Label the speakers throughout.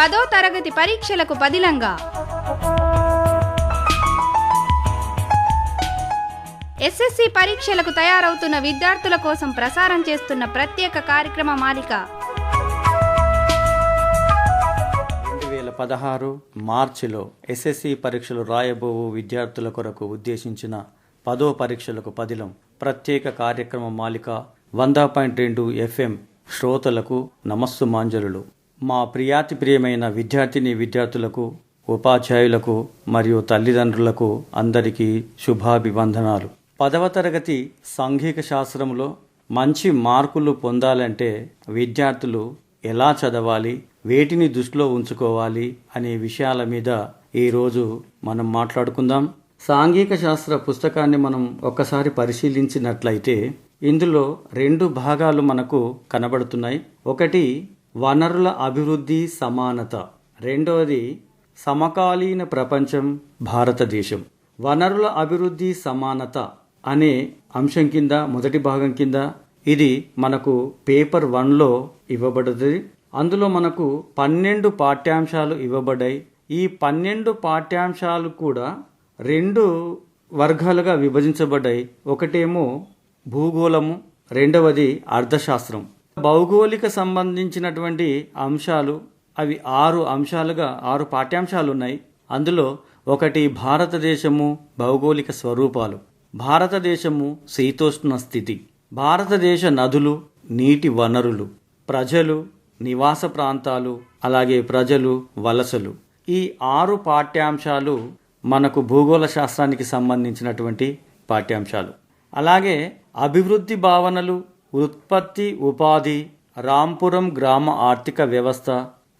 Speaker 1: పదో తరగతి పరీక్షలకు పదిలంగా. ఎస్ఎస్సి పరీక్షలకు తయారవుతున్న విద్యార్థుల కోసం ప్రసారం చేస్తున్న ప్రత్యేక కార్యక్రమ మాలిక.
Speaker 2: రెండు వేల పదహారు మార్చిలో ఎస్ఎస్సి పరీక్షలు రాయబోవు విద్యార్థుల కొరకు ఉద్దేశించిన పదో పరీక్షలకు పదిలం ప్రత్యేక కార్యక్రమ మాలిక వంద పాయింట్ రెండు ఎఫ్ఎం శ్రోతలకు నమస్సు మాంజలులు మా ప్రియాతి ప్రియమైన విద్యార్థిని విద్యార్థులకు ఉపాధ్యాయులకు మరియు తల్లిదండ్రులకు అందరికీ శుభాభివందనాలు. పదవ తరగతి సాంఘిక శాస్త్రంలో మంచి మార్కులు పొందాలంటే విద్యార్థులు ఎలా చదవాలి వేటిని దృష్టిలో ఉంచుకోవాలి అనే విషయాల మీద ఈరోజు మనం మాట్లాడుకుందాం. సాంఘిక శాస్త్ర పుస్తకాన్ని మనం ఒక్కసారి పరిశీలించినట్లయితే ఇందులో రెండు భాగాలు మనకు కనబడుతున్నాయి. ఒకటి వనరుల అభివృద్ధి సమానత. రెండవది సమకాలీన ప్రపంచం భారతదేశం. వనరుల అభివృద్ధి సమానత అనే అంశం కింద మొదటి భాగం కింద ఇది మనకు పేపర్ వన్లో ఇవ్వబడుతుంది. అందులో మనకు పన్నెండు పాఠ్యాంశాలు ఇవ్వబడ్డాయి. ఈ పన్నెండు పాఠ్యాంశాలు కూడా రెండు వర్గాలుగా విభజించబడ్డాయి. ఒకటేమో భూగోళము రెండవది అర్థశాస్త్రం. భౌగోళిక సంబంధించినటువంటి అంశాలు అవి ఆరు అంశాలుగా ఆరు పాఠ్యాంశాలు ఉన్నాయి అందులో ఒకటి భారతదేశము భౌగోళిక స్వరూపాలు. భారతదేశము శీతోష్ణ స్థితి. భారతదేశ నదులు నీటి వనరులు. ప్రజలు నివాస ప్రాంతాలు అలాగే ప్రజలు వలసలు. ఈ ఆరు పాఠ్యాంశాలు మనకు భూగోళ శాస్త్రానికి సంబంధించినటువంటి పాఠ్యాంశాలు. అలాగే అభివృద్ధి భావనలు ఉత్పత్తి ఉపాధి రాంపురం గ్రామ ఆర్థిక వ్యవస్థ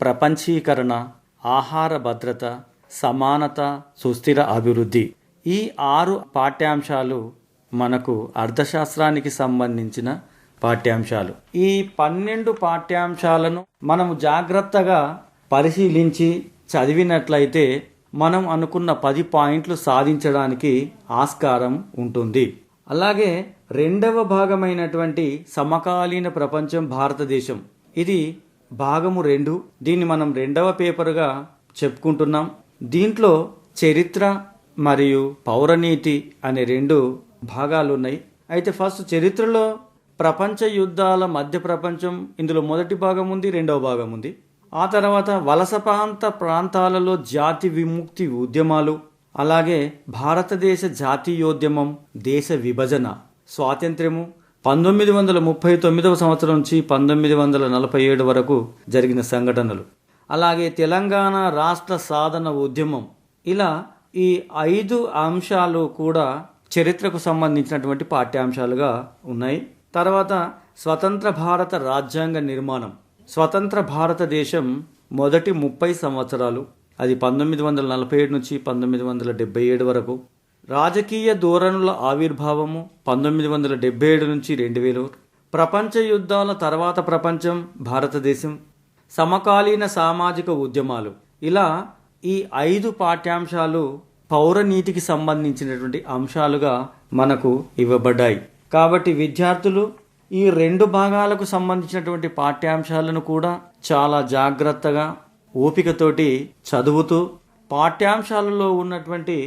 Speaker 2: ప్రపంచీకరణ ఆహార భద్రత సమానత సుస్థిర అభివృద్ధి. ఈ ఆరు పాఠ్యాంశాలు మనకు అర్థశాస్త్రానికి సంబంధించిన పాఠ్యాంశాలు. ఈ పన్నెండు పాఠ్యాంశాలను మనము జాగ్రత్తగా పరిశీలించి చదివినట్లయితే మనం అనుకున్న పది పాయింట్లు సాధించడానికి ఆస్కారం ఉంటుంది. అలాగే రెండవ భాగమైనటువంటి సమకాలీన ప్రపంచం భారతదేశం. ఇది భాగము రెండు. దీన్ని మనం రెండవ పేపర్గా చెప్పుకుంటున్నాం. దీంట్లో చరిత్ర మరియు పౌరనీతి అనే రెండు భాగాలు ఉన్నాయి అయితే ఫస్ట్ చరిత్రలో ప్రపంచ యుద్ధాల మధ్య ప్రపంచం ఇందులో మొదటి భాగం ఉంది రెండవ భాగం ఉంది ఆ తర్వాత వలస ప్రాంత ప్రాంతాలలో జాతి విముక్తి ఉద్యమాలు అలాగే భారతదేశ జాతీయోద్యమం దేశ విభజన. స్వాతంత్ర్యము పంతొమ్మిది వందల ముప్పై తొమ్మిదవ సంవత్సరం నుంచి పంతొమ్మిది వందల నలభై ఏడు వరకు జరిగిన సంఘటనలు. అలాగే తెలంగాణ రాష్ట్ర సాధన ఉద్యమం. ఇలా ఈ ఐదు అంశాలు కూడా చరిత్రకు సంబంధించినటువంటి పాఠ్యాంశాలుగా ఉన్నాయి. తర్వాత స్వతంత్ర భారత రాజ్యాంగ నిర్మాణం. స్వతంత్ర భారతదేశం మొదటి ముప్పై సంవత్సరాలు. అది పంతొమ్మిది వందల నలభై ఏడు నుంచి పంతొమ్మిది వందల డెబ్బై ఏడు వరకు. రాజకీయ ధోరణుల ఆవిర్భావము పంతొమ్మిది వందల డెబ్బై ఏడు నుంచి రెండు వేలు. ప్రపంచ యుద్ధాల తర్వాత ప్రపంచం భారతదేశం సమకాలీన సామాజిక ఉద్యమాలు. ఇలా ఈ ఐదు పాఠ్యాంశాలు పౌరనీతికి సంబంధించినటువంటి అంశాలుగా మనకు ఇవ్వబడ్డాయి. కాబట్టి విద్యార్థులు ఈ రెండు భాగాలకు సంబంధించినటువంటి పాఠ్యాంశాలను కూడా చాలా జాగ్రత్తగా ఓపికతోటి చదువుతూ పాఠ్యాంశాలలో ఉన్నటువంటి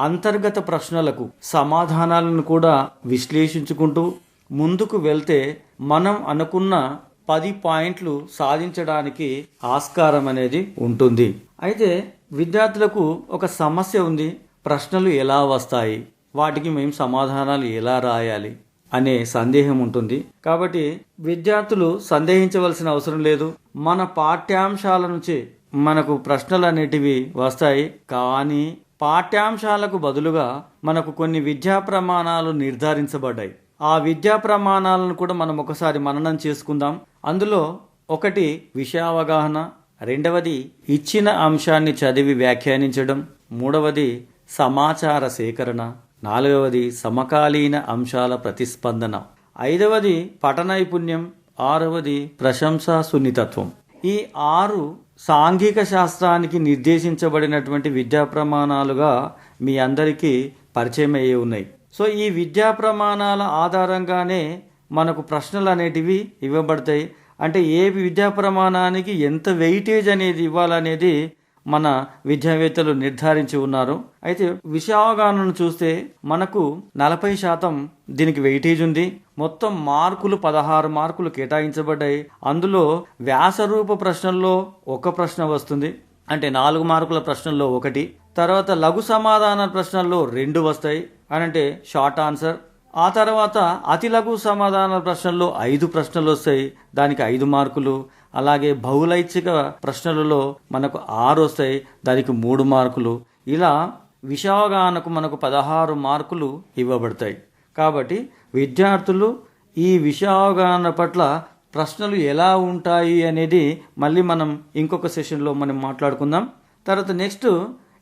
Speaker 2: అంతర్గత ప్రశ్నలకు సమాధానాలను కూడా విశ్లేషించుకుంటూ ముందుకు వెళ్తే మనం అనుకున్న పది పాయింట్లు సాధించడానికి ఆస్కారం అనేది ఉంటుంది. అయితే విద్యార్థులకు ఒక సమస్య ఉంది. ప్రశ్నలు ఎలా వస్తాయి? వాటికి మేము సమాధానాలు ఎలా రాయాలి? అనే సందేహం ఉంటుంది. కాబట్టి విద్యార్థులు సందేహించవలసిన అవసరం లేదు. మన పాఠ్యాంశాల నుంచి మనకు ప్రశ్నలు అనేటివి వస్తాయి. కానీ పాఠ్యాంశాలకు బదులుగా మనకు కొన్ని విద్యా ప్రమాణాలు నిర్ధారించబడ్డాయి. ఆ విద్యా ప్రమాణాలను కూడా మనం ఒకసారి మననం చేసుకుందాం. అందులో ఒకటి విషయావగాహన రెండవది ఇచ్చిన అంశాన్ని చదివి వ్యాఖ్యానించడం మూడవది సమాచార సేకరణ నాలుగవది సమకాలీన అంశాల ప్రతిస్పందన ఐదవది పఠనైపుణ్యం ఆరవది ప్రశంసా సున్నితత్వం ఈ ఆరు సాంఘిక శాస్త్రానికి నిర్దేశించబడినటువంటి విద్యా ప్రమాణాలుగా మీ అందరికీ పరిచయం అయ్యి ఉన్నాయి. సో ఈ విద్యా ప్రమాణాల ఆధారంగానే మనకు ప్రశ్నలు అనేటివి ఇవ్వబడతాయి. అంటే ఏ విద్యా ప్రమాణానికి ఎంత వెయిటేజ్ అనేది ఇవ్వాలనేది మన విద్యావేత్తలు నిర్ధారించి ఉన్నారు. అయితే విషయావగాహనను చూస్తే మనకు నలభై శాతం దీనికి వెయిటేజ్ ఉంది. మొత్తం మార్కులు పదహారు మార్కులు కేటాయించబడ్డాయి. అందులో వ్యాసరూప ప్రశ్నల్లో ఒక ప్రశ్న వస్తుంది. అంటే నాలుగు మార్కుల ప్రశ్నల్లో ఒకటి. తర్వాత లఘు సమాధాన ప్రశ్నల్లో రెండు వస్తాయి. అని అంటే షార్ట్ ఆన్సర్. ఆ తర్వాత అతి లఘు సమాధాన ప్రశ్నల్లో ఐదు ప్రశ్నలు వస్తాయి. దానికి ఐదు మార్కులు. అలాగే బహుళైచ్ఛిక ప్రశ్నలలో మనకు ఆరు వస్తాయి దానికి మూడు మార్కులు. ఇలా విషయావగాహనకు మనకు పదహారు మార్కులు ఇవ్వబడతాయి. కాబట్టి విద్యార్థులు ఈ విషయావగాహన పట్ల ప్రశ్నలు ఎలా ఉంటాయి అనేది మళ్ళీ మనం ఇంకొక సెషన్లో మనం మాట్లాడుకుందాం. తర్వాత నెక్స్ట్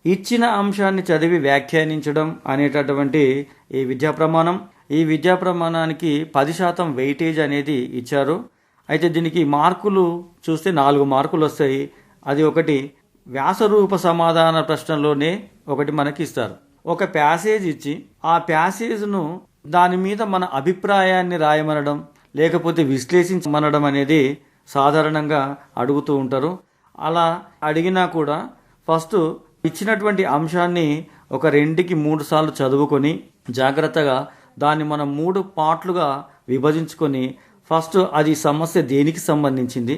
Speaker 2: ఇచ్చిన అంశాన్ని చదివి వ్యాఖ్యానించడం అనేటటువంటి ఈ విద్యా ప్రమాణం. ఈ విద్యా ప్రమాణానికి పది శాతం వెయిటేజ్ అనేది ఇచ్చారు. అయితే దీనికి మార్కులు చూస్తే నాలుగు మార్కులు వస్తాయి. అది ఒకటి వ్యాసరూప సమాధాన ప్రశ్నలోనే ఒకటి మనకి ఇస్తారు ఒక ప్యాసేజ్ ఇచ్చి ఆ ప్యాసేజ్ను దాని మీద మన అభిప్రాయాన్ని రాయమనడం లేకపోతే విశ్లేషించమనడం అనేది సాధారణంగా అడుగుతూ ఉంటారు. అలా అడిగినా కూడా ఫస్ట్ ఇచ్చినటువంటి అంశాన్ని ఒక రెండుకి మూడు సార్లు చదువుకొని జాగ్రత్తగా దాన్ని మనం మూడు పార్ట్లుగా విభజించుకొని ఫస్ట్ అది సమస్య దేనికి సంబంధించింది?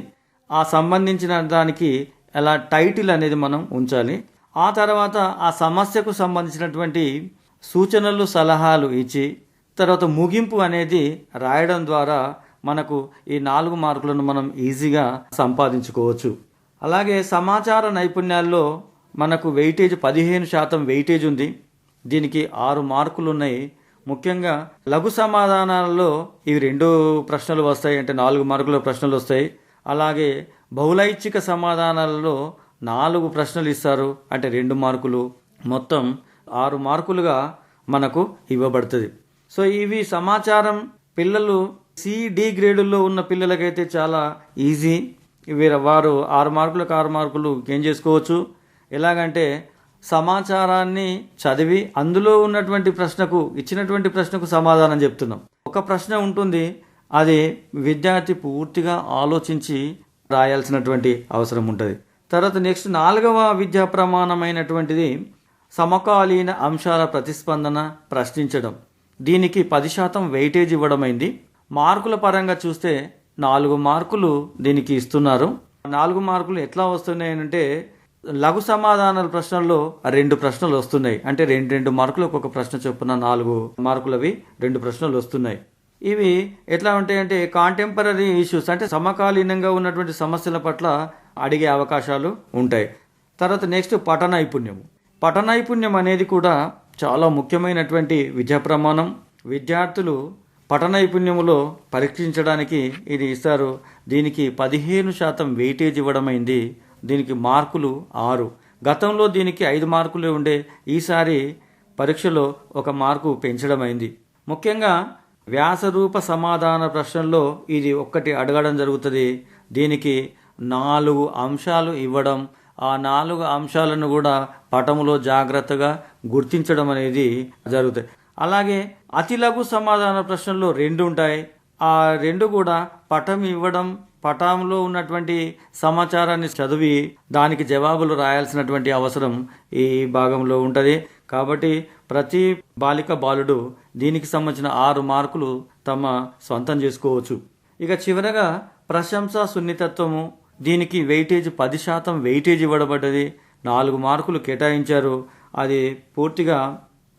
Speaker 2: ఆ సంబంధించిన దానికి ఎలా టైటిల్ అనేది మనం ఉంచాలి. ఆ తర్వాత ఆ సమస్యకు సంబంధించినటువంటి సూచనలు సలహాలు ఇచ్చి తర్వాత ముగింపు అనేది రాయడం ద్వారా మనకు ఈ నాలుగు మార్కులను మనం ఈజీగా సంపాదించుకోవచ్చు. అలాగే సమాచార నైపుణ్యాల్లో మనకు వెయిటేజ్ పదిహేను శాతం వెయిటేజ్ ఉంది. దీనికి ఆరు మార్కులు ఉన్నాయి ముఖ్యంగా లఘు సమాధానాలలో ఇవి రెండు ప్రశ్నలు వస్తాయి అంటే నాలుగు మార్కుల ప్రశ్నలు వస్తాయి. అలాగే బహుళైచ్ఛిక సమాధానాలలో నాలుగు ప్రశ్నలు ఇస్తారు అంటే రెండు మార్కులు. మొత్తం ఆరు మార్కులుగా మనకు ఇవ్వబడుతుంది. సో ఇవి సమాచారం పిల్లలు సిడి గ్రేడుల్లో ఉన్న పిల్లలకైతే చాలా ఈజీ. వీరు వారు ఆరు మార్కులకు ఆరు మార్కులు గెయిన్ చేసుకోవచ్చు. ఎలాగంటే సమాచారాన్ని చదివి అందులో ఉన్నటువంటి ప్రశ్నకు ఇచ్చినటువంటి ప్రశ్నకు సమాధానం చెప్తున్నాం. ఒక ప్రశ్న ఉంటుంది అది విద్యార్థి పూర్తిగా ఆలోచించి రాయాల్సినటువంటి అవసరం ఉంటుంది. తర్వాత నెక్స్ట్ నాలుగవ విద్యా ప్రమాణమైనటువంటిది సమకాలీన అంశాల ప్రతిస్పందన ప్రశ్నించడం. దీనికి పది శాతం వెయిటేజ్ ఇవ్వడమైంది. మార్కుల పరంగా చూస్తే నాలుగు మార్కులు దీనికి ఇస్తున్నారు. నాలుగు మార్కులు ఎట్లా వస్తున్నాయనంటే లఘు సమాధానాల ప్రశ్నల్లో రెండు ప్రశ్నలు వస్తున్నాయి. అంటే రెండు రెండు మార్కులు ఒక్కొక్క ప్రశ్న చొప్పున నాలుగు మార్కులవి రెండు ప్రశ్నలు వస్తున్నాయి. ఇవి ఎట్లా ఉంటాయంటే కాంటెంపరీ ఇష్యూస్ అంటే సమకాలీనంగా ఉన్నటువంటి సమస్యల పట్ల అడిగే అవకాశాలు ఉంటాయి. తర్వాత నెక్స్ట్ పఠ నైపుణ్యం పఠ నైపుణ్యం అనేది కూడా చాలా ముఖ్యమైనటువంటి విద్యా ప్రమాణం. విద్యార్థులు పఠ నైపుణ్యములో పరీక్షించడానికి ఇది ఇస్తారు. దీనికి పదిహేను శాతం వెయిటేజ్ ఇవ్వడమైంది దీనికి మార్కులు ఆరు. గతంలో దీనికి ఐదు మార్కులు ఉండే ఈసారి పరీక్షలో ఒక మార్కు పెంచడమైంది. ముఖ్యంగా వ్యాసరూప సమాధాన ప్రశ్నల్లో ఇది ఒక్కటి అడగడం జరుగుతుంది. దీనికి నాలుగు అంశాలు ఇవ్వడం ఆ నాలుగు అంశాలను కూడా పటములో జాగ్రత్తగా గుర్తించడం అనేది జరుగుతుంది. అలాగే అతి లఘు సమాధాన ప్రశ్నల్లో రెండు ఉంటాయి. ఆ రెండు కూడా పటం ఇవ్వడం పటంలో ఉన్నటువంటి సమాచారాన్ని చదివి దానికి జవాబులు రాయాల్సినటువంటి అవసరం ఈ భాగంలో ఉంటుంది. కాబట్టి ప్రతి బాలిక బాలుడు దీనికి సంబంధించిన ఆరు మార్కులు తమ సొంతం చేసుకోవచ్చు. ఇక చివరగా ప్రశంస సున్నితత్వము. దీనికి వెయిటేజ్ పది శాతం వెయిటేజ్ ఇవ్వబడ్డది. నాలుగు మార్కులు కేటాయించారు. అది పూర్తిగా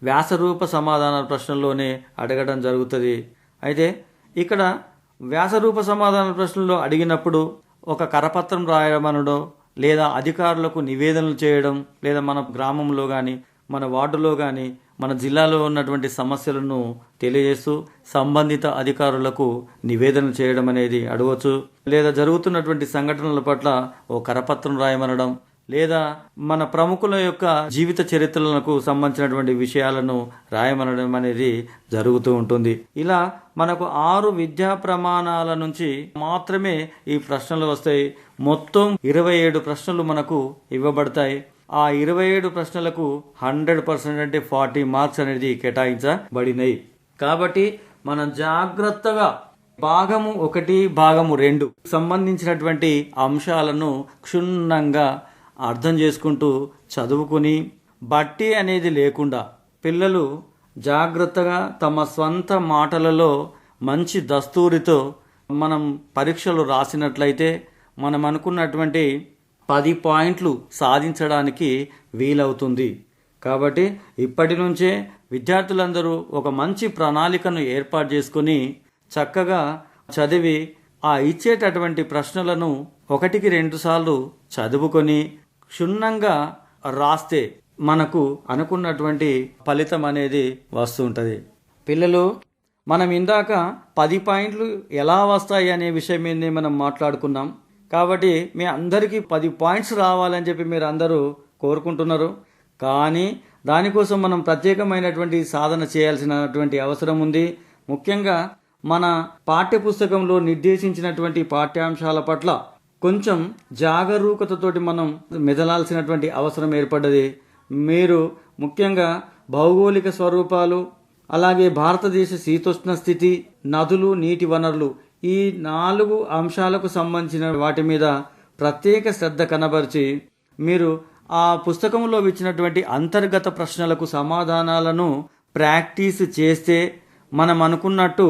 Speaker 2: వ్యాసరూప సమాధాన ప్రశ్నల్లోనే అడగడం జరుగుతుంది. అయితే ఇక్కడ వ్యాసరూప సమాధాన ప్రశ్నలో అడిగినప్పుడు ఒక కరపత్రం రాయమనడో లేదా అధికారులకు నివేదనలు చేయడం లేదా మన గ్రామంలో కానీ మన వార్డులో కానీ మన జిల్లాలో ఉన్నటువంటి సమస్యలను తెలియజేస్తూ సంబంధిత అధికారులకు నివేదన చేయడం అనేది అడగవచ్చు లేదా జరుగుతున్నటువంటి సంఘటనల పట్ల ఓ కరపత్రం రాయమనడం లేదా మన ప్రముఖుల యొక్క జీవిత చరిత్రలకు సంబంధించినటువంటి విషయాలను రాయమనడం అనేది జరుగుతూ ఉంటుంది. ఇలా మనకు ఆరు విద్యా ప్రమాణాల నుంచి మాత్రమే ఈ ప్రశ్నలు వస్తాయి. మొత్తం ఇరవై ఏడు ప్రశ్నలు మనకు ఇవ్వబడతాయి. ఆ ఇరవై ఏడు ప్రశ్నలకు హండ్రెడ్ పర్సెంట్ అంటే ఫార్టీ మార్క్స్ అనేది కేటాయించబడినాయి. కాబట్టి మనం జాగ్రత్తగా భాగము ఒకటి భాగము రెండు సంబంధించినటువంటి అంశాలను క్షుణ్ణంగా అర్థం చేసుకుంటూ చదువుకుని బట్టి అనేది లేకుండా పిల్లలు జాగ్రత్తగా తమ స్వంత మాటలలో మంచి దస్తూరితో మనం పరీక్షలు రాసినట్లయితే మనం అనుకున్నటువంటి పది పాయింట్లు సాధించడానికి వీలవుతుంది. కాబట్టి ఇప్పటి నుంచే విద్యార్థులందరూ ఒక మంచి ప్రణాళికను ఏర్పాటు చేసుకుని చక్కగా చదివి ఆ ఇచ్చేటటువంటి ప్రశ్నలను ఒకటికి రెండుసార్లు చదువుకొని క్షుణ్ణంగా రాస్తే మనకు అనుకున్నటువంటి ఫలితం అనేది వస్తుంటుంది పిల్లలు మనం ఇందాక పది పాయింట్లు ఎలా వస్తాయి అనే విషయం మీద మనం మాట్లాడుకున్నాం. కాబట్టి మీ అందరికీ పది పాయింట్స్ రావాలని చెప్పి మీరు అందరూ కోరుకుంటున్నారు. కానీ దానికోసం మనం ప్రత్యేకమైనటువంటి సాధన చేయాల్సినటువంటి అవసరం ఉంది. ముఖ్యంగా మన పాఠ్యపుస్తకంలో నిర్దేశించినటువంటి పాఠ్యాంశాల పట్ల కొంచెం జాగరూకతతోటి మనం మెదలాల్సినటువంటి అవసరం ఏర్పడ్డది. మీరు ముఖ్యంగా భౌగోళిక స్వరూపాలు అలాగే భారతదేశ శీతోష్ణ స్థితి నదులు నీటి వనరులు ఈ నాలుగు అంశాలకు సంబంధించిన వాటి మీద ప్రత్యేక శ్రద్ధ కనబరిచి మీరు ఆ పుస్తకంలో ఇచ్చినటువంటి అంతర్గత ప్రశ్నలకు సమాధానాలను ప్రాక్టీస్ చేస్తే మనం అనుకున్నట్టు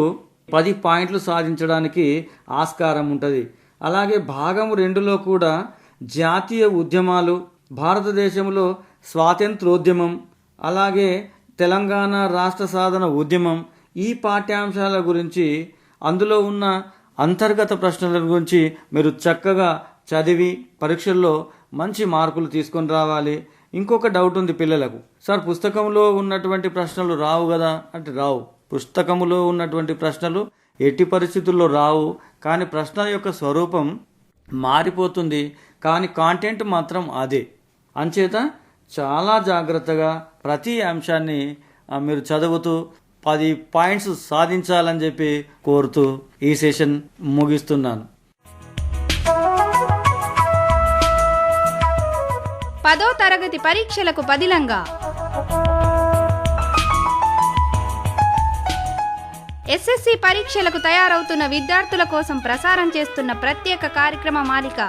Speaker 2: పది పాయింట్లు సాధించడానికి ఆస్కారం ఉంటుంది. అలాగే భాగము రెండులో కూడా జాతీయ ఉద్యమాలు భారతదేశంలో స్వాతంత్రోద్యమం అలాగే తెలంగాణ రాష్ట్ర సాధన ఉద్యమం ఈ పాఠ్యాంశాల గురించి అందులో ఉన్న అంతర్గత ప్రశ్నల గురించి మీరు చక్కగా చదివి పరీక్షల్లో మంచి మార్కులు తీసుకొని రావాలి. ఇంకొక డౌట్ ఉంది పిల్లలకు. సార్ పుస్తకంలో ఉన్నటువంటి ప్రశ్నలు రావు కదా? అంటే రావు. పుస్తకంలో ఉన్నటువంటి ప్రశ్నలు ఎట్టి పరిస్థితుల్లో రావు. కానీ ప్రశ్న యొక్క స్వరూపం మారిపోతుంది. కానీ కాంటెంట్ మాత్రం అదే. అంచేత చాలా జాగ్రత్తగా ప్రతి అంశాన్ని మీరు చదువుతూ పది పాయింట్స్ సాధించాలని చెప్పి కోరుతూ ఈ సెషన్ ముగిస్తున్నాను.
Speaker 1: పదో తరగతి పరీక్షలకు పదిలంగా ఎస్ఎస్సి పరీక్షలకు తయారవుతున్న విద్యార్థుల కోసం ప్రసారం చేస్తున్న ప్రత్యేక కార్యక్రమ మాలిక.